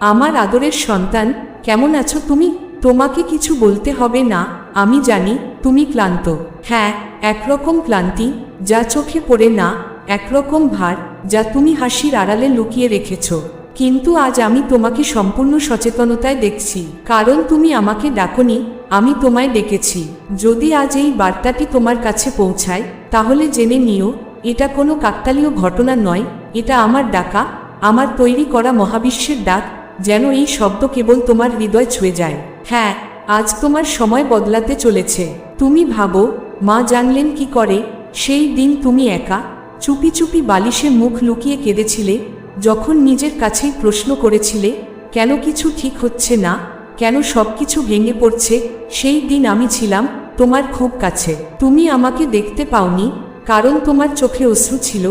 আমার আদরের সন্তান, কেমন আছো তুমি? তোমাকে কিছু বলতে হবে না, আমি জানি তুমি ক্লান্ত। হ্যাঁ একরকম ক্লান্তি, যা চোখে পড়ে না, একরকম ভার, যা তুমি হাসির আড়ালে লুকিয়ে রেখেছ। কিন্তু আজ আমি তোমাকে সম্পূর্ণ সচেতনতায় দেখছি। কারণ তুমি আমাকে ডাকনি, আমি তোমায় ডেকেছি। যদি আজ এই বার্তাটি তোমার কাছে পৌঁছায়, তাহলে জেনে নিও, এটা কোনো কাকতালীয় ঘটনা নয়, এটা আমার ডাকা, আমার তৈরি করা মহাবিশ্বের ডাক যেন এই শব্দ কেবল তোমার হৃদয় ছুঁয়ে যায়। হ্যাঁ আজ তোমার সময় বদলাতে চলেছে। তুমি ভাবো, মা জানলেন কি করে, সেই দিন তুমি একা, চুপি চুপি বালিশে মুখ লুকিয়ে কেঁদেছিলে, যখন নিজের কাছেই প্রশ্ন করেছিলে, কেন কিছু ঠিক হচ্ছে না, কেন সব কিছু ভেঙে পড়ছে, সেই দিন আমি ছিলাম তোমার খুব কাছে। তুমি আমাকে দেখতে পাওনি, কারণ তোমার চোখে অশ্রু ছিল,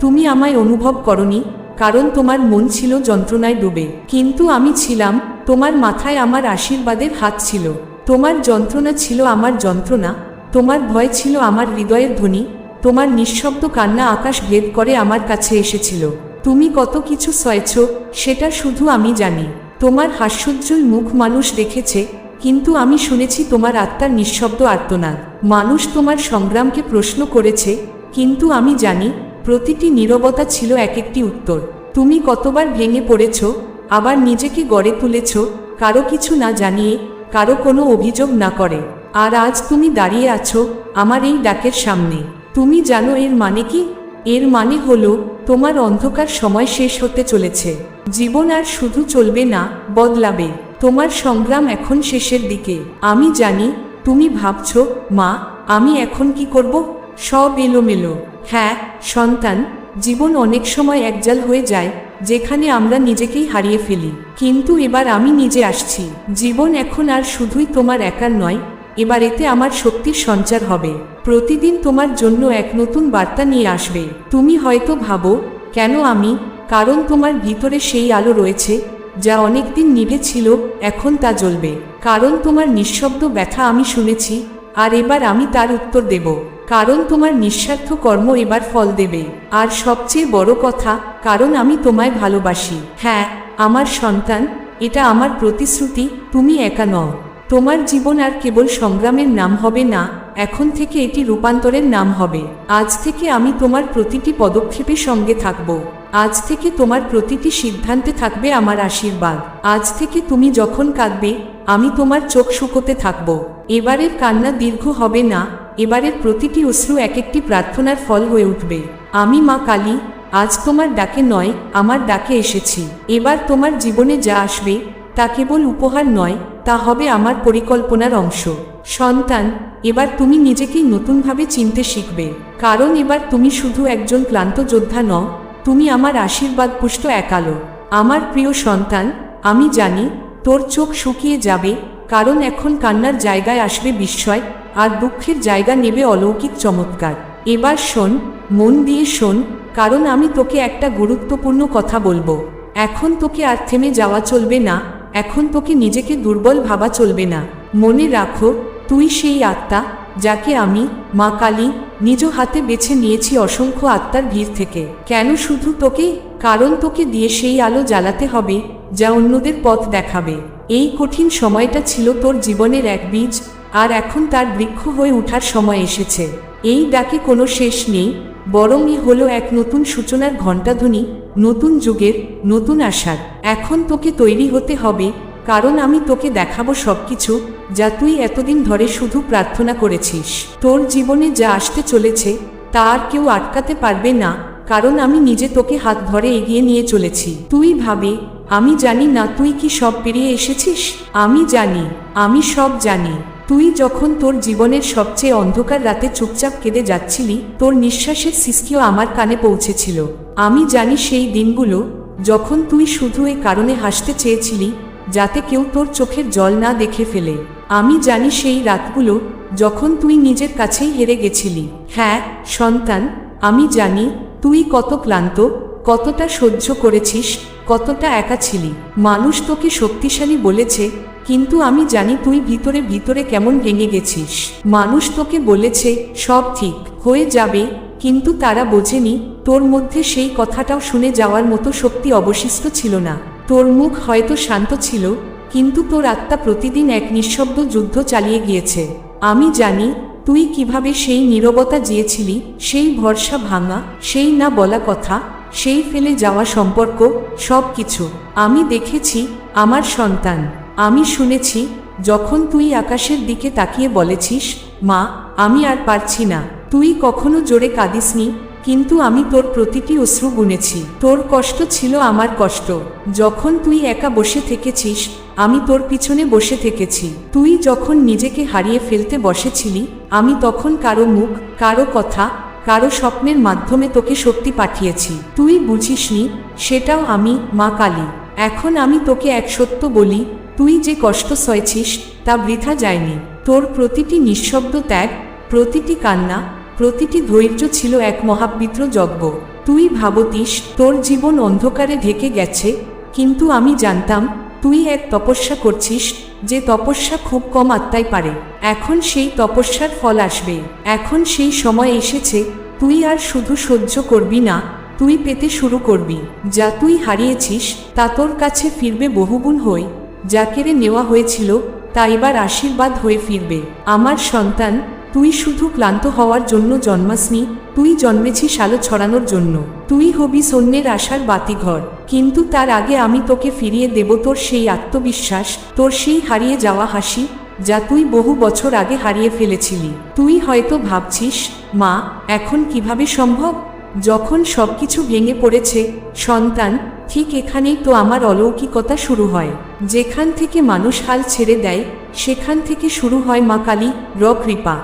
তুমি আমায় অনুভব করনি কারণ তোমার মন ছিল যন্ত্রণায় ডুবে। কিন্তু আমি ছিলাম, তোমার মাথায় আমার আশীর্বাদের হাত ছিল। তোমার যন্ত্রণা ছিল আমার যন্ত্রণা, তোমার ভয় ছিল আমার হৃদয়ের ধ্বনি, তোমার নিঃশব্দ কান্না আকাশ ভেদ করে আমার কাছে এসেছিল। তুমি কত কিছু সয়েছ, সেটা শুধু আমি জানি। তোমার হাস্যোজ্জ্বল মুখ মানুষ দেখেছে, কিন্তু আমি শুনেছি তোমার আত্মার নিঃশব্দ আর্তনাদ। মানুষ তোমার সংগ্রামকে প্রশ্ন করেছে, কিন্তু আমি জানি প্রতিটি নীরবতা ছিল এক একটি উত্তর। তুমি কতবার ভেঙে পড়েছ, আবার নিজেকে গড়ে তুলেছ, কারও কিছু না জানিয়ে, কারও কোনো অভিযোগ না করে। আর আজ তুমি দাঁড়িয়ে আছো আমার এই ডাকের সামনে। তুমি জানো এর মানে কি? এর মানে হলো, তোমার অন্ধকার সময় শেষ হতে চলেছে। জীবন আর শুধু চলবে না, বদলাবে। তোমার সংগ্রাম এখন শেষের দিকে। আমি জানি, তুমি ভাবছ, মা, আমি এখন কি করব? সব এলোমেলো। হ্যাঁ সন্তান, জীবন অনেক সময় একজাল হয়ে যায়, যেখানে আমরা নিজেকেই হারিয়ে ফেলি। কিন্তু এবার আমি নিজে আসছি। জীবন এখন আর শুধুই তোমার একার নয়, এবার এতে আমার শক্তির সঞ্চার হবে। প্রতিদিন তোমার জন্য এক নতুন বার্তা নিয়ে আসবে। তুমি হয়তো ভাবো, কেন আমি? কারণ তোমার ভিতরে সেই আলো রয়েছে, যা অনেকদিন নিভে ছিল, এখন তা জ্বলবে। কারণ তোমার নিঃশব্দ ব্যথা আমি শুনেছি, আর এবার আমি তার উত্তর দেব। কারণ তোমার নিঃস্বার্থ কর্ম এবার ফল দেবে। আর সবচেয়ে বড় কথা, কারণ আমি তোমায় ভালোবাসি। হ্যাঁ আমার সন্তান, এটা আমার প্রতিশ্রুতি, তুমি একা নও। তোমার জীবন আর কেবল সংগ্রামের নাম হবে না, এখন থেকে এটি রূপান্তরের নাম হবে। আজ থেকে আমি তোমার প্রতিটি পদক্ষেপের সঙ্গে থাকব। আজ থেকে তোমার প্রতিটি সিদ্ধান্তে থাকবে আমার আশীর্বাদ। আজ থেকে তুমি যখন কাঁদবে, আমি তোমার চোখ শুকোতে থাকব। এবারের কান্না দীর্ঘ হবে না এবারের প্রতিটি অশ্রু এক একটি প্রার্থনার ফল হয়ে উঠবে। আমি মা কালী, আজ তোমার ডাকে নয়, আমার ডাকে এসেছি। এবার তোমার জীবনে যা আসবে, তা কেবল উপহার নয়, তা হবে আমার পরিকল্পনার অংশ। সন্তান, এবার তুমি নিজেকেই নতুনভাবে চিনতে শিখবে। কারণ এবার তুমি শুধু একজন ক্লান্ত যোদ্ধা নও, তুমি আমার আশীর্বাদ পুষ্ট একালো আমার প্রিয় সন্তান, আমি জানি, তোর চোখ শুকিয়ে যাবে, কারণ এখন কান্নার জায়গায় আসবে বিস্ময় আর দুঃখের জায়গা নেবে অলৌকিক চমৎকার। এবার শোন, মন দিয়ে শোন, কারণ আমি তোকে একটা গুরুত্বপূর্ণ কথা বলব। এখন তোকে আর থেমে যাওয়া চলবে না, এখন তোকে নিজেকে দুর্বল ভাবা চলবে না। মনে রাখো, তুই সেই আত্মা, যাকে আমি, মা কালী, নিজ হাতে বেছে নিয়েছি অসংখ্য আত্মার ভিড় থেকে। কেন শুধু তোকে, কারণ তোকে দিয়ে সেই আলো জ্বালাতে হবে, যা অন্যদের পথ দেখাবে। এই কঠিন সময়টা ছিল তোর জীবনের এক বীজ আর এখন তার বৃক্ষ হয়ে ওঠার সময় এসেছে। এই ডাকে কোনো শেষ নেই বরং এ হলো এক নতুন সূচনার ঘণ্টাধ্বনি, নতুন যুগের, নতুন আশার। এখন তোকে তৈরি হতে হবে, কারণ আমি তোকে দেখাবো সবকিছু, যা তুই এতদিন ধরে শুধু প্রার্থনা করেছিস। তোর জীবনে যা আসতে চলেছে, তা আর কেউ আটকাতে পারবে না, কারণ আমি নিজে তোকে হাত ধরে এগিয়ে নিয়ে চলেছি। তুই ভাবে, আমি জানি না তুই কি সব পেরিয়ে এসেছিস? আমি জানি, আমি সব জানি। তুই যখন তোর জীবনের সবচেয়ে অন্ধকার রাতে চুপচাপ কেঁদে যাচ্ছিলি, তোর নিঃশ্বাসের সৃষ্টিও আমার কানে পৌঁছেছিল। আমি জানি সেই দিনগুলো, যখন তুই শুধু এ কারণে হাসতে চেয়েছিলি, যাতে কেউ তোর চোখের জল না দেখে ফেলে। আমি জানি সেই রাতগুলো, যখন তুই নিজের কাছেই হেরে গেছিলি। হ্যাঁ সন্তান, আমি জানি, তুই কত ক্লান্ত কতটা সহ্য করেছিস, কতটা একা ছিলি। মানুষ তোকে শক্তিশালী বলেছে, কিন্তু আমি জানি তুই ভিতরে ভিতরে কেমন ভেঙে গেছিস। মানুষ তোকে বলেছে, সব ঠিক, হয়ে যাবে, কিন্তু তারা বোঝেনি, তোর মধ্যে সেই কথাটাও শুনে যাওয়ার মতো শক্তি অবশিষ্ট ছিল না। তোর মুখ হয়তো শান্ত ছিল, কিন্তু তোর আত্মা প্রতিদিন এক নিঃশব্দ যুদ্ধ চালিয়ে গিয়েছে। আমি জানি, তুই কীভাবে সেই নীরবতা জিয়েছিলি, সেই ভরসা ভাঙা, সেই না বলা কথা সেই ফেলে যাওয়া সম্পর্ক, সব কিছু। আমি দেখেছি আমার সন্তান। আমি শুনেছি, যখন তুই আকাশের দিকে তাকিয়ে বলেছিস, মা, আমি আর পারছি না। তুই কখনো জোরে কাঁদিসনি, কিন্তু আমি তোর প্রতিটি অশ্রু গুনেছি তোর কষ্ট ছিল আমার কষ্ট। যখন তুই একা বসে থেকেছিস, আমি তোর পিছনে বসে থেকেছি। তুই যখন নিজেকে হারিয়ে ফেলতে বসেছিলি, আমি তখন কারও মুখ, কারও কথা কারও স্বপ্নের মাধ্যমে তোকে শক্তি পাঠিয়েছি। তুই বুঝিসনি, সেটাও আমি, মা কালী। এখন আমি তোকে এক সত্য বলি, তুই যে কষ্ট সয়েছিস তা বৃথা যায়নি। তোর প্রতিটি নিঃশব্দ ত্যাগ, প্রতিটি কান্না, প্রতিটি ধৈর্য ছিল এক মহাবিদ্র যজ্ঞ। তুই ভাবতিস, তোর জীবন অন্ধকারে ঢেকে গেছে, কিন্তু আমি জানতাম, তুই এক তপস্যা করছিস যে তপস্যা খুব কম আত্মাই পারে। এখন সেই তপস্যার ফল আসবে। এখন সেই সময় এসেছে, তুই আর শুধু সহ্য করবি না, তুই পেতে শুরু করবি। যা তুই হারিয়েছিস, তা তোর কাছে ফিরবে বহুগুণ হয়ে যা কেড়ে নেওয়া হয়েছিল, তা এবার আশীর্বাদ হয়ে ফিরবে। আমার সন্তান তুই শুধু ক্লান্ত হওয়ার জন্য জন্মাসনি, তুই জন্মেছিস আলো ছড়ানোর জন্য। তুই হবি সন্ন্যের আশার বাতিঘর। কিন্তু তার আগে আমি তোকে ফিরিয়ে দেব তোর সেই আত্মবিশ্বাস, তোর সেই হারিয়ে যাওয়া হাসি, যা তুই বহু বছর আগে হারিয়ে ফেলেছিলি। তুই হয়তো ভাবছিস, মা, এখন কীভাবে সম্ভব? যখন সবকিছু ভেঙে পড়েছে, সন্তান, ঠিক এখানেই তো আমার অলৌকিকতা শুরু হয়। যেখান থেকে মানুষ হাল ছেড়ে দেয়, সেখান থেকে শুরু হয় মা কালী, র কৃপা।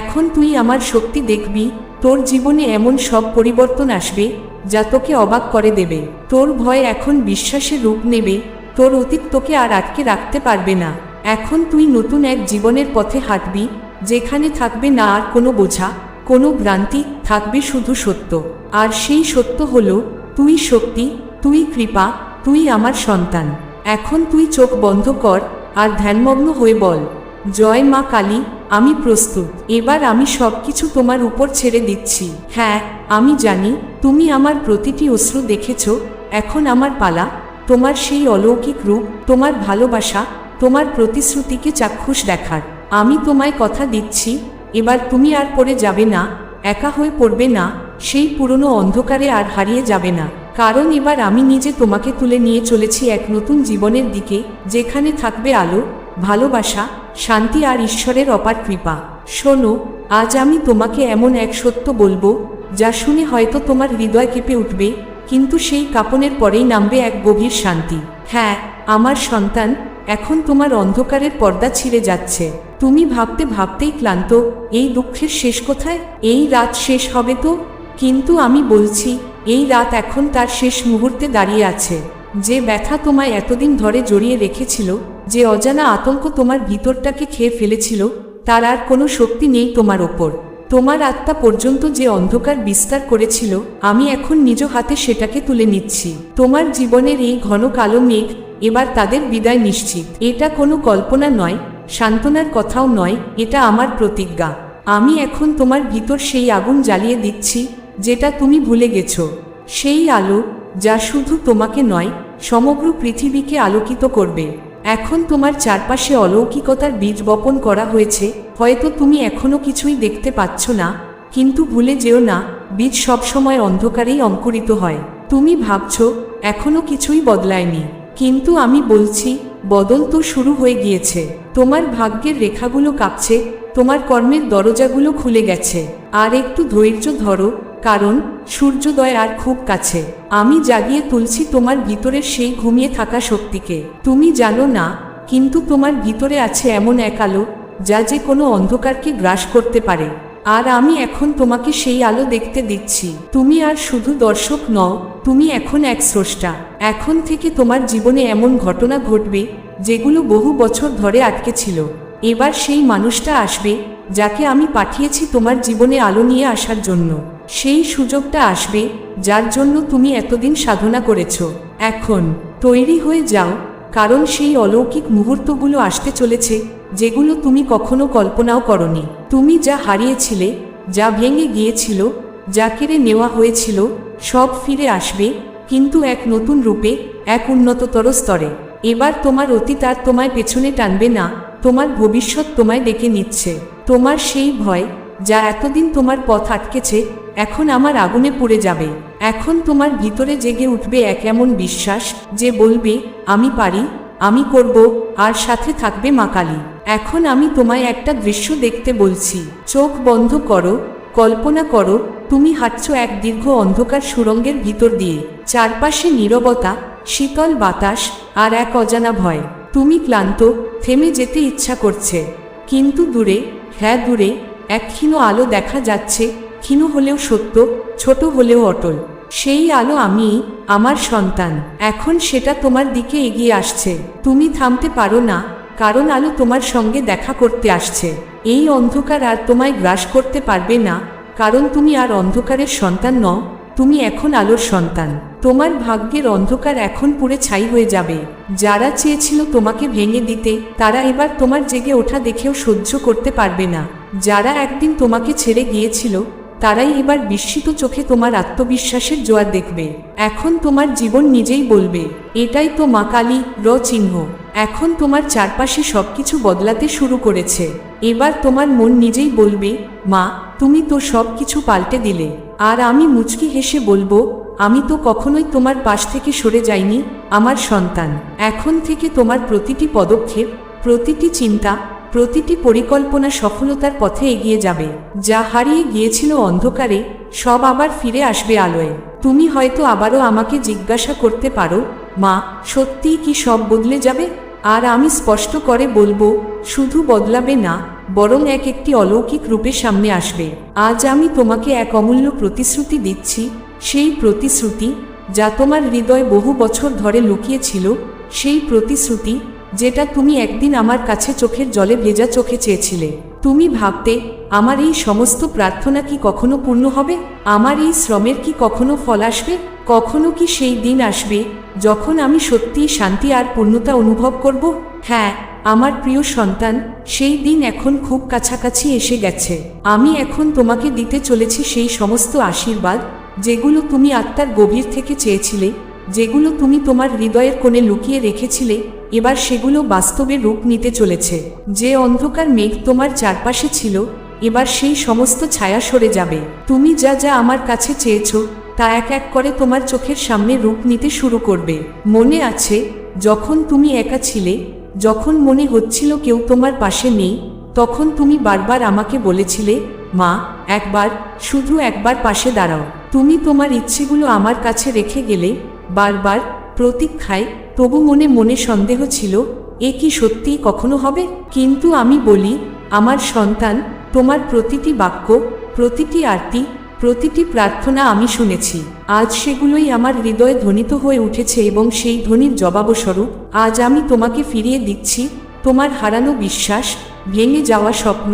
এখন তুই আমার শক্তি দেখবি, তোর জীবনে এমন সব পরিবর্তন আসবে, যা তোকে অবাক করে দেবে। তোর ভয় এখন বিশ্বাসের রূপ নেবে, তোর অতীত তোকে আর আটকে রাখতে পারবে না। এখন তুই নতুন এক জীবনের পথে হাঁটবি, যেখানে থাকবে না আর কোনো বোঝা, কোনো ভ্রান্তি, থাকবে শুধু সত্য। আর সেই সত্য হল, তুই শক্তি, তুই কৃপা, তুই আমার সন্তান। এখন তুই চোখ বন্ধ কর আর ধ্যানমগ্ন হয়ে বল, জয় মা কালী আমি প্রস্তুত। এবার আমি সব কিছু তোমার উপর ছেড়ে দিচ্ছি। হ্যাঁ আমি জানি, তুমি আমার প্রতিটি অশ্রু দেখেছ, এখন আমার পালা, তোমার সেই অলৌকিক রূপ, তোমার ভালোবাসা, তোমার প্রতিশ্রুতিকে চাক্ষুষ দেখার। আমি তোমায় কথা দিচ্ছি, এবার তুমি আর পড়ে যাবে না, একা হয়ে পড়বে না, সেই পুরনো অন্ধকারে আর হারিয়ে যাবে না। কারণ এবার আমি নিজে তোমাকে তুলে নিয়ে চলেছি এক নতুন জীবনের দিকে, যেখানে থাকবে আলো ভালোবাসা, শান্তি আর ঈশ্বরের অপার কৃপা। শোনো, আজ আমি তোমাকে এমন এক সত্য বলব, যা শুনে হয়তো তোমার হৃদয় কেঁপে উঠবে, কিন্তু সেই কাপনের পরেই নামবে এক গভীর শান্তি। হ্যাঁ আমার সন্তান, এখন তোমার অন্ধকারের পর্দা ছিঁড়ে যাচ্ছে। তুমি ভাবতে ভাবতেই ক্লান্ত, এই দুঃখের শেষ কোথায়? এই রাত শেষ হবে তো? কিন্তু আমি বলছি, এই রাত এখন তার শেষ মুহূর্তে দাঁড়িয়ে আছে। যে ব্যথা তোমায় এতদিন ধরে জড়িয়ে রেখেছিল যে অজানা আতঙ্ক তোমার ভিতরটাকে খেয়ে ফেলেছিল, তার আর কোনো শক্তি নেই তোমার ওপর। তোমার আত্মা পর্যন্ত যে অন্ধকার বিস্তার করেছিল, আমি এখন নিজ হাতে সেটাকে তুলে নিচ্ছি। তোমার জীবনের এই ঘন কালো মেঘ, এবার তাদের বিদায় নিশ্চিত। এটা কোনো কল্পনা নয়, সান্ত্বনার কথাও নয়, এটা আমার প্রতিজ্ঞা। আমি এখন তোমার ভিতর সেই আগুন জ্বালিয়ে দিচ্ছি, যেটা তুমি ভুলে গেছো। সেই আলো, যা শুধু তোমাকে নয়, সমগ্র পৃথিবীকে আলোকিত করবে। এখন তোমার চারপাশে অলৌকিকতার বীজ বপন করা হয়েছে, হয়তো তুমি এখনও কিছুই দেখতে পাচ্ছ না, কিন্তু ভুলে যেও না, বীজ সবসময় অন্ধকারেই অঙ্কুরিত হয়। তুমি ভাবছ, এখনও কিছুই বদলায়নি, কিন্তু আমি বলছি, বদল তো শুরু হয়ে গিয়েছে। তোমার ভাগ্যের রেখাগুলো কাঁপছে, তোমার কর্মের দরজাগুলো খুলে গেছে। আর একটু ধৈর্য ধরো কারণ সূর্যোদয় আর খুব কাছে। আমি জাগিয়ে তুলছি তোমার ভিতরের সেই ঘুমিয়ে থাকা শক্তিকে। তুমি জানো না, কিন্তু তোমার ভিতরে আছে এমন এক আলো, যা যে কোনো অন্ধকারকে গ্রাস করতে পারে। আর আমি এখন তোমাকে সেই আলো দেখতে দিচ্ছি। তুমি আর শুধু দর্শক নও, তুমি এখন এক স্রষ্টা। এখন থেকে তোমার জীবনে এমন ঘটনা ঘটবে, যেগুলো বহু বছর ধরে আটকে ছিল। এবার সেই মানুষটা আসবে যাকে আমি পাঠিয়েছি তোমার জীবনে আলো নিয়ে আসার জন্য। সেই সুযোগটা আসবে, যার জন্য তুমি এতদিন সাধনা করেছ। এখন, তৈরি হয়ে যাও, কারণ সেই অলৌকিক মুহূর্তগুলো আসতে চলেছে, যেগুলো তুমি কখনো কল্পনাও করনি। তুমি যা হারিয়েছিলে, যা ভেঙে গিয়েছিল, যা কেড়ে নেওয়া হয়েছিল, সব ফিরে আসবে, কিন্তু এক নতুন রূপে, এক উন্নততর স্তরে। এবার তোমার অতীত আর তোমায় পেছনে টানবে না, তোমার ভবিষ্যৎ তোমায় ডেকে নিচ্ছে। তোমার সেই ভয়, যা এতদিন তোমার পথ আটকেছে, এখন আমার আগুনে পুড়ে যাবে। এখন তোমার ভিতরে জেগে উঠবে এক এমন বিশ্বাস, যে বলবে, আমি পারি, আমি করব, আর সাথে থাকবে মা কালী। এখন আমি তোমায় একটা দৃশ্য দেখতে বলছি। চোখ বন্ধ করো, কল্পনা করো, তুমি হাঁটছ এক দীর্ঘ অন্ধকার সুরঙ্গের ভিতর দিয়ে। চারপাশে নীরবতা, শীতল বাতাস, আর এক অজানা ভয়। তুমি ক্লান্ত, থেমে যেতে ইচ্ছা করছে। কিন্তু দূরে হ্যাঁ দূরে, এক ক্ষীণ আলো দেখা যাচ্ছে, ক্ষীণ হলেও সত্য, ছোট হলেও অটল। সেই আলো আমি, আমার সন্তান, এখন সেটা তোমার দিকে এগিয়ে আসছে। তুমি থামতে পারো না, কারণ আলো তোমার সঙ্গে দেখা করতে আসছে। এই অন্ধকার আর তোমায় গ্রাস করতে পারবে না, কারণ তুমি আর অন্ধকারের সন্তান নও, তুমি এখন আলোর সন্তান। তোমার ভাগ্যের অন্ধকার এখন পুরে ছাই হয়ে যাবে। যারা চেয়েছিল তোমাকে ভেঙে দিতে, তারা এবার তোমার জেগে ওঠা দেখেও সহ্য করতে পারবে না। যারা একদিন তোমাকে ছেড়ে গিয়েছিল, তারাই এবার বিস্মিত চোখে তোমার আত্মবিশ্বাসের জোয়ার দেখবে। এখন তোমার জীবন নিজেই বলবে, এটাই তো মা কালী র চিহ্ন। এখন তোমার চারপাশে সবকিছু বদলাতে শুরু করেছে। এবার তোমার মন নিজেই বলবে, মা, তুমি তো সব কিছু পাল্টে দিলে। আর আমি মুচকি হেসে বলব আমি তো কখনোই তোমার পাশ থেকে সরে যাইনি, আমার সন্তান। এখন থেকে তোমার প্রতিটি পদক্ষেপ, প্রতিটি চিন্তা, প্রতিটি পরিকল্পনা সফলতার পথে এগিয়ে যাবে। যা হারিয়ে গিয়েছিল অন্ধকারে, সব আবার ফিরে আসবে আলোয়। তুমি হয়তো আবারও আমাকে জিজ্ঞাসা করতে পারো, মা, সত্যিই কি সব বদলে যাবে? আর আমি স্পষ্ট করে বলব, শুধু বদলাবে না, বরং এক একটি অলৌকিক রূপে সামনে আসবে। আজ আমি তোমাকে এক অমূল্য প্রতিশ্রুতি দিচ্ছি সেই প্রতিশ্রুতি যা তোমার হৃদয় বহু বছর ধরে লুকিয়েছিল, সেই প্রতিশ্রুতি যেটা তুমি একদিন আমার কাছে চোখের জলে ভেজা চোখে চেয়েছিলে। তুমি ভাবতে, আমার এই সমস্ত প্রার্থনা কি কখনো পূর্ণ হবে? আমার এই শ্রমের কি কখনো ফল আসবে? কখনো কি সেই দিন আসবে যখন আমি সত্যিই শান্তি আর পূর্ণতা অনুভব করব? হ্যাঁ আমার প্রিয় সন্তান, সেই দিন এখন খুব কাছাকাছি এসে গেছে। আমি এখন তোমাকে দিতে চলেছি সেই সমস্ত আশীর্বাদ যেগুলো তুমি আত্মার গভীর থেকে চেয়েছিলে, যেগুলো তুমি তোমার হৃদয়ের কোণে লুকিয়ে রেখেছিলে, এবার সেগুলো বাস্তবে রূপ নিতে চলেছে। যে অন্ধকার মেঘ তোমার চারপাশে ছিল, এবার সেই সমস্ত ছায়া সরে যাবে। তুমি যা যা আমার কাছে চেয়েছো, তা এক এক করে তোমার চোখের সামনে রূপ নিতে শুরু করবে। মনে আছে, যখন তুমি একা ছিলে, যখন মনে হচ্ছিল কেউ তোমার পাশে নেই, তখন তুমি বারবার আমাকে বলেছিলে, মা, একবার, শুধু একবার পাশে দাঁড়াও। তুমি তোমার ইচ্ছেগুলো আমার কাছে রেখে গেলে বারবার প্রতীক্ষায় তবু মনে মনে সন্দেহ ছিল, এ কি সত্যিই কখনো হবে? কিন্তু আমি বলি, আমার সন্তান, তোমার প্রতিটি বাক্য, প্রতিটি আরতি, প্রতিটি প্রার্থনা আমি শুনেছি। আজ সেগুলোই আমার হৃদয়ে ধ্বনিত হয়ে উঠেছে এবং সেই ধ্বনির জবাবস্বরূপ আজ আমি তোমাকে ফিরিয়ে দিচ্ছি, তোমার হারানো বিশ্বাস, ভেঙে যাওয়া স্বপ্ন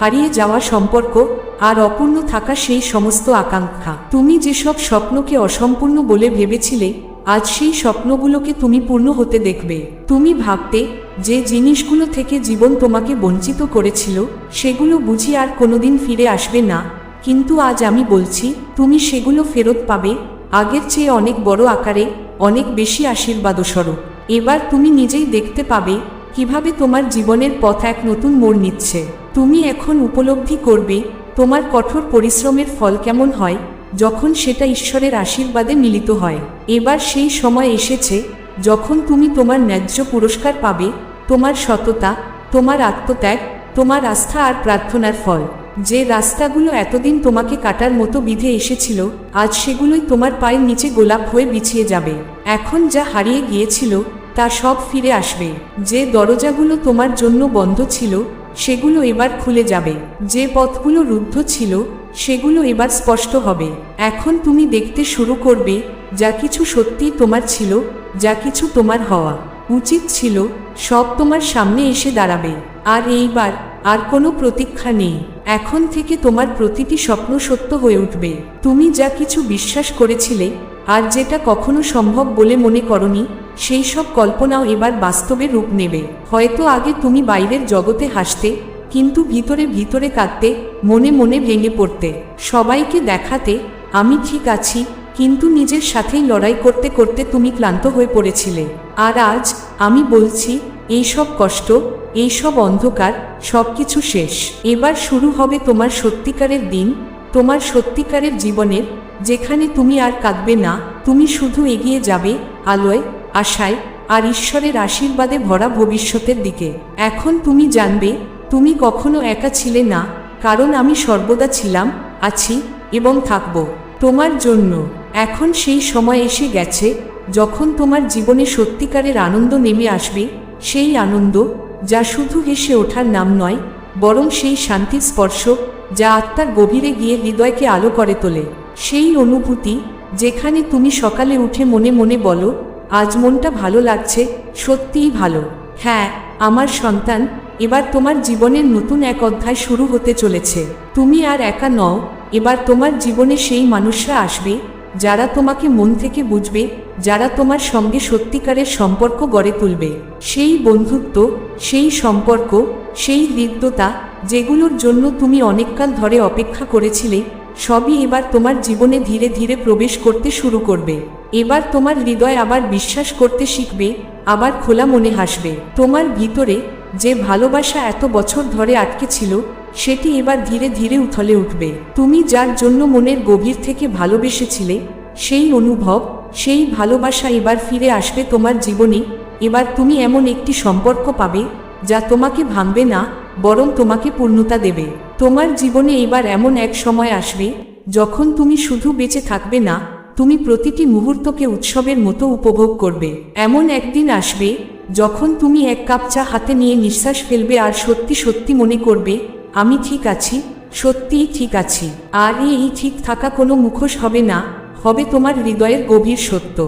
হারিয়ে যাওয়া সম্পর্ক আর অপূর্ণ থাকা সেই সমস্ত আকাঙ্ক্ষা। তুমি যেসব স্বপ্নকে অসম্পূর্ণ বলে ভেবেছিলে, আজ সেই স্বপ্নগুলোকে তুমি পূর্ণ হতে দেখবে। তুমি ভাবতে, যে জিনিসগুলো থেকে জীবন তোমাকে বঞ্চিত করেছিল, সেগুলো বুঝি আর কোনোদিন ফিরে আসবে না। কিন্তু আজ আমি বলছি, তুমি সেগুলো ফেরত পাবে, আগের চেয়ে অনেক বড় আকারে, অনেক বেশি আশীর্বাদস্বরূপ এবার তুমি নিজেই দেখতে পাবে, কীভাবে তোমার জীবনের পথ এক নতুন মোড় নিচ্ছে। তুমি এখন উপলব্ধি করবে তোমার কঠোর পরিশ্রমের ফল কেমন হয়, যখন সেটা ঈশ্বরের আশীর্বাদে মিলিত হয়। এবার সেই সময় এসেছে, যখন তুমি তোমার ন্যায্য পুরস্কার পাবে, তোমার সততা, তোমার আত্মত্যাগ, তোমার আস্থা আর প্রার্থনার ফল। যে রাস্তাগুলো এতদিন তোমাকে কাটার মতো বিধে এসেছিল, আজ সেগুলোই তোমার পায়ের নিচে গোলাপ হয়ে বিছিয়ে যাবে। এখন যা হারিয়ে গিয়েছিল, তা সব ফিরে আসবে। যে দরজাগুলো তোমার জন্য বন্ধ ছিল সেগুলো এবার খুলে যাবে। যে পথগুলো রুদ্ধ ছিল, সেগুলো এবার স্পষ্ট হবে। এখন তুমি দেখতে শুরু করবে, যা কিছু সত্যিই তোমার ছিল, যা কিছু তোমার হওয়া। উচিত ছিল, সব তোমার সামনে এসে দাঁড়াবে। আর এইবার, আর কোনো প্রতীক্ষা নেই। এখন থেকে তোমার প্রতিটি স্বপ্ন সত্য হয়ে উঠবে। তুমি যা কিছু বিশ্বাস করেছিলে, আর যেটা কখনো সম্ভব বলে মনে করনি সেই সব কল্পনাও এবার বাস্তবে রূপ নেবে। হয়তো আগে তুমি বাইরের জগতে হাসতে, কিন্তু ভিতরে ভিতরে কাঁদতে, মনে মনে ভেঙে পড়তে। সবাইকে দেখাতে, আমি ঠিক আছি, কিন্তু নিজের সাথেই লড়াই করতে করতে তুমি ক্লান্ত হয়ে পড়েছিলে। আর আজ আমি বলছি এইসব কষ্ট এইসব অন্ধকার সব কিছু শেষ। এবার শুরু হবে তোমার সত্যিকারের দিন, তোমার সত্যিকারের জীবনের, যেখানে তুমি আর কাঁদবে না, তুমি শুধু এগিয়ে যাবে, আলোয় আশায় আর ঈশ্বরের আশীর্বাদে ভরা ভবিষ্যতের দিকে। এখন তুমি জানবে, তুমি কখনো একা ছিলে না, কারণ আমি সর্বদা ছিলাম, আছি এবং থাকব। তোমার জন্য এখন সেই সময় এসে গেছে, যখন তোমার জীবনে সত্যিকারের আনন্দ নেমে আসবে, সেই আনন্দ যা শুধু হেসে ওঠার নাম নয়, বরং সেই শান্তির স্পর্শ যা আত্মার গভীরে গিয়ে হৃদয়কে আলো করে তোলে। সেই অনুভূতি যেখানে তুমি সকালে উঠে মনে মনে বলো আজ মনটা ভালো লাগছে, সত্যিই ভালো। হ্যাঁ আমার সন্তান, এবার তোমার জীবনের নতুন এক অধ্যায় শুরু হতে চলেছে। তুমি আর একা নও, এবার তোমার জীবনে সেই মানুষরা আসবে, যারা তোমাকে মন থেকে বুঝবে, যারা তোমার সঙ্গে সত্যিকারের সম্পর্ক গড়ে তুলবে। সেই বন্ধুত্ব, সেই সম্পর্ক, সেই হৃদ্যতা, যেগুলোর জন্য তুমি অনেককাল ধরে অপেক্ষা করেছিলে, সবই এবার তোমার জীবনে ধীরে ধীরে প্রবেশ করতে শুরু করবে। এবার তোমার হৃদয় আবার বিশ্বাস করতে শিখবে, আবার খোলা মনে হাসবে। তোমার ভিতরে যে ভালোবাসা এত বছর ধরে আটকে ছিল, সেটি এবার ধীরে ধীরে উথলে উঠবে। তুমি যার জন্য মনের গভীর থেকে ভালোবেসেছিলে, সেই অনুভব, সেই ভালোবাসা এবার ফিরে আসবে তোমার জীবনে। এবার তুমি এমন একটি সম্পর্ক পাবে, যা তোমাকে ভাঙবে না, বরং তোমাকে পূর্ণতা দেবে। তোমার জীবনে এবার এমন এক সময় আসবে, যখন তুমি শুধু বেঁচে থাকবে না তুমি প্রতিটি মুহূর্তকে উৎসবের মতো উপভোগ করবে। এমন একদিন আসবে, যখন তুমি এক কাপ চা হাতে নিয়ে নিঃশ্বাস ফেলবে আর সত্যি সত্যি মনে করবে, আমি ঠিক আছি, সত্যিই ঠিক আছি। আর এই ঠিক থাকা কোনো মুখোশ হবে না, হবে তোমার হৃদয়ের গভীর সত্য।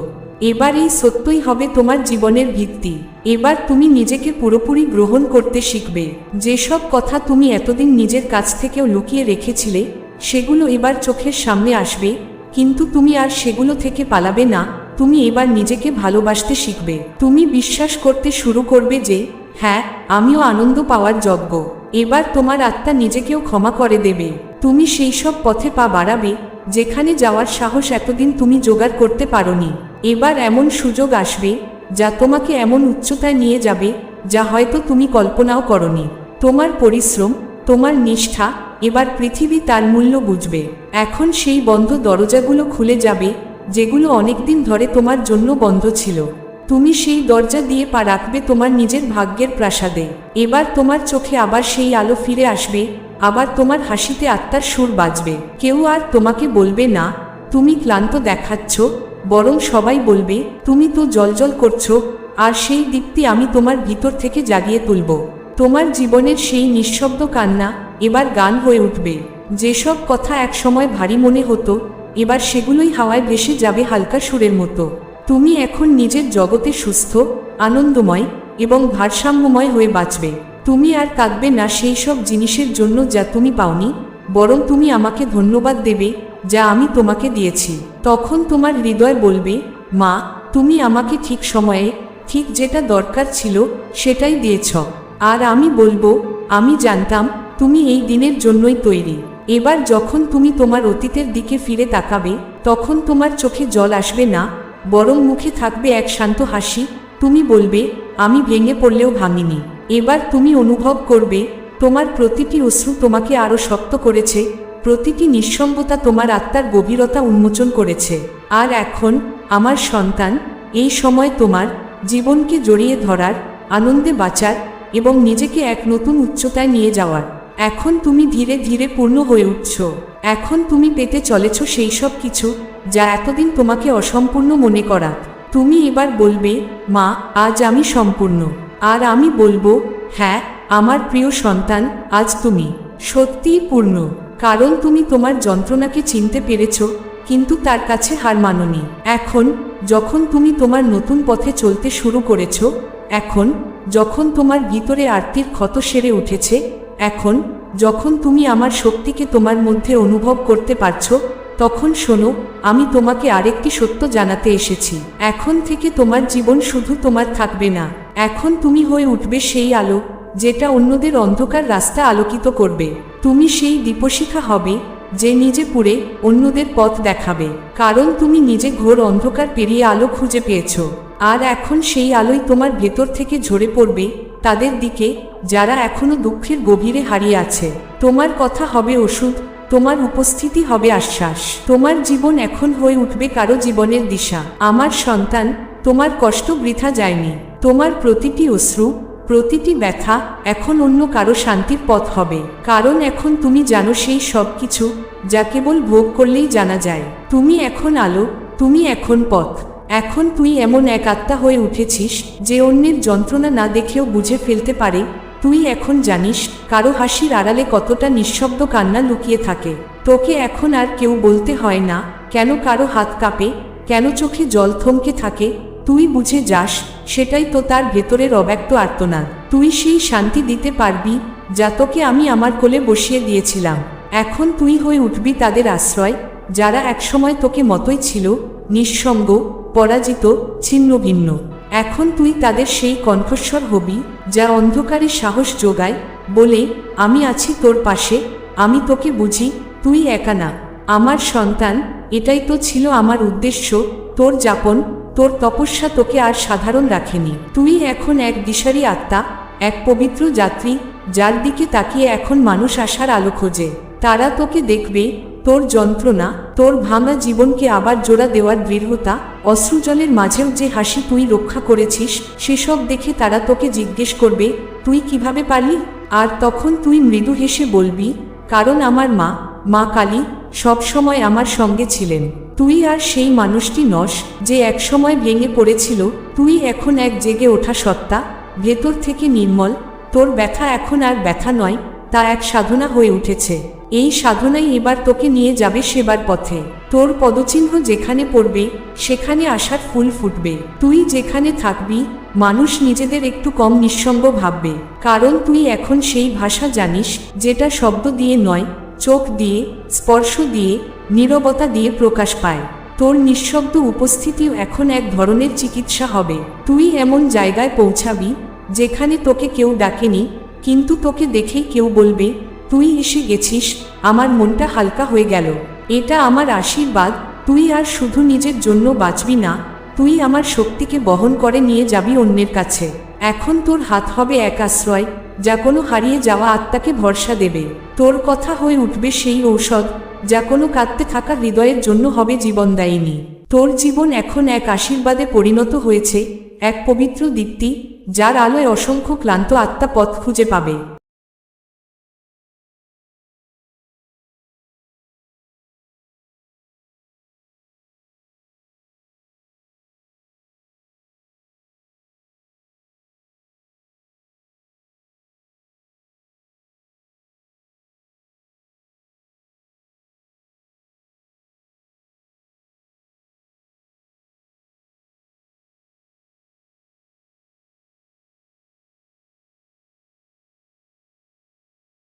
এবার এই সত্যই হবে তোমার জীবনের ভিত্তি। এবার তুমি নিজেকে পুরোপুরি গ্রহণ করতে শিখবে। যেসব কথা তুমি এতদিন নিজের কাছ থেকেও লুকিয়ে রেখেছিলে, সেগুলো এবার চোখের সামনে আসবে কিন্তু তুমি আর সেগুলো থেকে পালাবে না, তুমি এবার নিজেকে ভালোবাসতে শিখবে। তুমি বিশ্বাস করতে শুরু করবে যে হ্যাঁ আমিও আনন্দ পাওয়ার যোগ্য। এবার তোমার আত্মা নিজেকেও ক্ষমা করে দেবে। তুমি সেই সব পথে পা বাড়াবে, যেখানে যাওয়ার সাহস এতদিন তুমি জোগাড় করতে পারোনি। এবার এমন সুযোগ আসবে, যা তোমাকে এমন উচ্চতায় নিয়ে যাবে, যা হয়তো তুমি কল্পনাও করনি। তোমার পরিশ্রম, তোমার নিষ্ঠা এবার পৃথিবী তার মূল্য বুঝবে। এখন সেই বন্ধ দরজাগুলো খুলে যাবে, যেগুলো অনেকদিন ধরে তোমার জন্য বন্ধ ছিল। তুমি সেই দরজা দিয়ে পা রাখবে তোমার নিজের ভাগ্যের প্রাসাদে। এবার তোমার চোখে আবার সেই আলো ফিরে আসবে, আবার তোমার হাসিতে আত্মার সুর বাজবে। কেউ আর তোমাকে বলবে না, তুমি ক্লান্ত দেখাচ্ছ, বরং সবাই বলবে, তুমি তো জলজল করছ, আর সেই দীপ্তি আমি তোমার ভিতর থেকে জাগিয়ে তুলব। তোমার জীবনের সেই নিঃশব্দ কান্না এবার গান হয়ে উঠবে। যেসব কথা একসময় ভারী মনে হতো, এবার সেগুলোই হাওয়ায় ভেসে যাবে হালকা সুরের মতো। তুমি এখন নিজের জগতে সুস্থ, আনন্দময় এবং ভারসাম্যময় হয়ে বাঁচবে। তুমি আর কাঁদবে না সেই সব জিনিসের জন্য যা তুমি পাওনি, বরং তুমি আমাকে ধন্যবাদ দেবে যা আমি তোমাকে দিয়েছি। তখন তোমার হৃদয় বলবে, মা, তুমি আমাকে ঠিক সময়ে, ঠিক যেটা দরকার ছিল, সেটাই দিয়েছ। আর আমি বলব, আমি জানতাম, তুমি এই দিনের জন্যই তৈরি। এবার যখন তুমি তোমার অতীতের দিকে ফিরে তাকাবে, তখন তোমার চোখে জল আসবে না, বরং মুখে থাকবে এক শান্ত হাসি। তুমি বলবে, আমি ভেঙে পড়লেও ভাঙিনি। এবার তুমি অনুভব করবে, তোমার প্রতিটি অশ্রু তোমাকে আরও শক্ত করেছে, প্রতিটি নিঃসঙ্গতা তোমার আত্মার গভীরতা উন্মোচন করেছে। আর এখন, আমার সন্তান, এই সময় তোমার জীবনকে জড়িয়ে ধরার, আনন্দে বাঁচার এবং নিজেকে এক নতুন উচ্চতায় নিয়ে যাওয়ার এখন তুমি ধীরে ধীরে পূর্ণ হয়ে উঠছ। এখন তুমি পেতে চলেছ সেই সব কিছু যা এতদিন তোমাকে অসম্পূর্ণ মনে করা। তুমি এবার বলবে, মা, আজ আমি সম্পূর্ণ। আর আমি বলব হ্যাঁ আমার প্রিয় সন্তান, আজ তুমি। সত্যিই পূর্ণ। কারণ তুমি তোমার যন্ত্রণাকে চিনতে পেরেছ, কিন্তু তার কাছে হার মাননি। এখন, যখন তুমি তোমার নতুন পথে চলতে শুরু করেছ এখন যখন তোমার ভিতরে আরতির ক্ষত সেরে উঠেছে, এখন যখন তুমি আমার শক্তিকে তোমার মধ্যে অনুভব করতে পারছ, তখন শোনো, আমি তোমাকে আরেকটি সত্য জানাতে এসেছি। এখন থেকে তোমার জীবন শুধু তোমার থাকবে না। এখন তুমি হয়ে উঠবে সেই আলো, যেটা অন্যদের অন্ধকার রাস্তা আলোকিত করবে। তুমি সেই দীপশিখা হবে, যে নিজে পুড়ে অন্যদের পথ দেখাবে। কারণ তুমি নিজে ঘোর অন্ধকার পেরিয়ে আলো খুঁজে পেয়েছ। আর এখন সেই আলোই তোমার ভেতর থেকে ঝরে পড়বে, তাদের দিকে, যারা এখনও দুঃখের গভীরে হারিয়ে আছে। তোমার কথা হবে ওষুধ, তোমার উপস্থিতি হবে আশ্বাস। তোমার জীবন এখন হয়ে উঠবে কারও জীবনের দিশা। আমার সন্তান, তোমার কষ্ট বৃথা যায়নি। তোমার প্রতিটি অশ্রু, প্রতিটি ব্যথা এখন অন্য কারও শান্তির পথ হবে। কারণ এখন তুমি জানো সেই সব কিছু, যা কেবল ভোগ করলেই জানা যায়। তুমি এখন আলো, তুমি এখন পথ। এখন তুই এমন এক আত্মা হয়ে উঠেছিস যে অন্যের যন্ত্রণা না দেখেও বুঝে ফেলতে পারে। তুই এখন জানিস, কারও হাসির আড়ালে কতটা নিঃশব্দ কান্না লুকিয়ে থাকে। তোকে এখন আর কেউ বলতে হয় না, কেন কারও হাত কাঁপে, কেন চোখে জল থমকে থাকে। তুই বুঝে যাস, সেটাই তো তার ভেতরের অব্যক্ত আর্তনাদ। তুই সেই শান্তি দিতে পারবি, যা তোকে আমি আমার কোলে বসিয়ে দিয়েছিলাম। এখন তুই হয়ে উঠবি তাদের আশ্রয়, যারা একসময় তোকে মতোই ছিল, নিঃসঙ্গ পরাজিত, ছিন্ন ভিন্ন। এখন তুই তাদের সেই কণ্ঠস্বর হবি, যা অন্ধকারে সাহস যোগায়, বলে, আমি আছি তোর পাশে, আমি তোকে বুঝি, তুই একা না। আমার সন্তান, এটাই তো ছিল আমার উদ্দেশ্য, তোর যাপন, তোর তপস্যা তোকে আর সাধারণ রাখেনি। তুই এখন এক দিশারি আত্মা, এক পবিত্র যাত্রী, যার দিকে তাকিয়ে এখন মানুষ আসার আলো খোঁজে। তারা তোকে দেখবে তোর যন্ত্রণা, তোর ভাঙা জীবনকে আবার জোড়া দেওয়ার দৃঢ়তা অশ্রুজলের মাঝেও যে হাসি তুই রক্ষা করেছিস, সেসব দেখে তারা তোকে জিজ্ঞেস করবে, তুই কীভাবে পারলি? আর তখন তুই মৃদু হেসে বলবি, কারণ আমার মা মা কালী সবসময় আমার সঙ্গে ছিলেন। তুই আর সেই মানুষটি নস যে একসময় ভেঙে পড়েছিল, তুই এখন এক জেগে ওঠা সত্তা, ভেতর থেকে নির্মল, তোর ব্যথা এখন আর ব্যথা নয়, তা এক সাধনা হয়ে উঠেছে। এই সাধনাই এবার তোকে নিয়ে যাবে সেবার পথে। তোর পদচিহ্ন যেখানে পড়বে, সেখানে আসার ফুল ফুটবে। তুই যেখানে থাকবি, মানুষ নিজেদের একটু কম নিঃসঙ্গ ভাববে। কারণ তুই এখন সেই ভাষা জানিস, যেটা শব্দ দিয়ে নয়, চোখ দিয়ে, স্পর্শ দিয়ে, নীরবতা দিয়ে প্রকাশ পায়। তোর নিঃশব্দ উপস্থিতিও এখন এক ধরনের চিকিৎসা হবে। তুই এমন জায়গায় পৌঁছাবি, যেখানে তোকে কেউ ডাকেনি, কিন্তু তোকে দেখেই কেউ বলবে তুই এসে গেছিস, আমার মনটা হালকা হয়ে গেল। এটা আমার আশীর্বাদ, তুই আর শুধু নিজের জন্য বাঁচবি না, তুই আমার শক্তিকে বহন করে নিয়ে যাবি অন্যের কাছে। এখন তোর হাত হবে এক আশ্রয়, যা কোনো হারিয়ে যাওয়া আত্মাকে ভরসা দেবে। তোর কথা হয়ে উঠবে সেই ঔষধ, যা কোনো কাঁদতে থাকা হৃদয়ের জন্য হবে জীবনদায়িনী। তোর জীবন এখন এক আশীর্বাদে পরিণত হয়েছে, এক পবিত্র দীপ্তি, যার আলোয় অসংখ্য ক্লান্ত আত্মা পথ খুঁজে পাবে।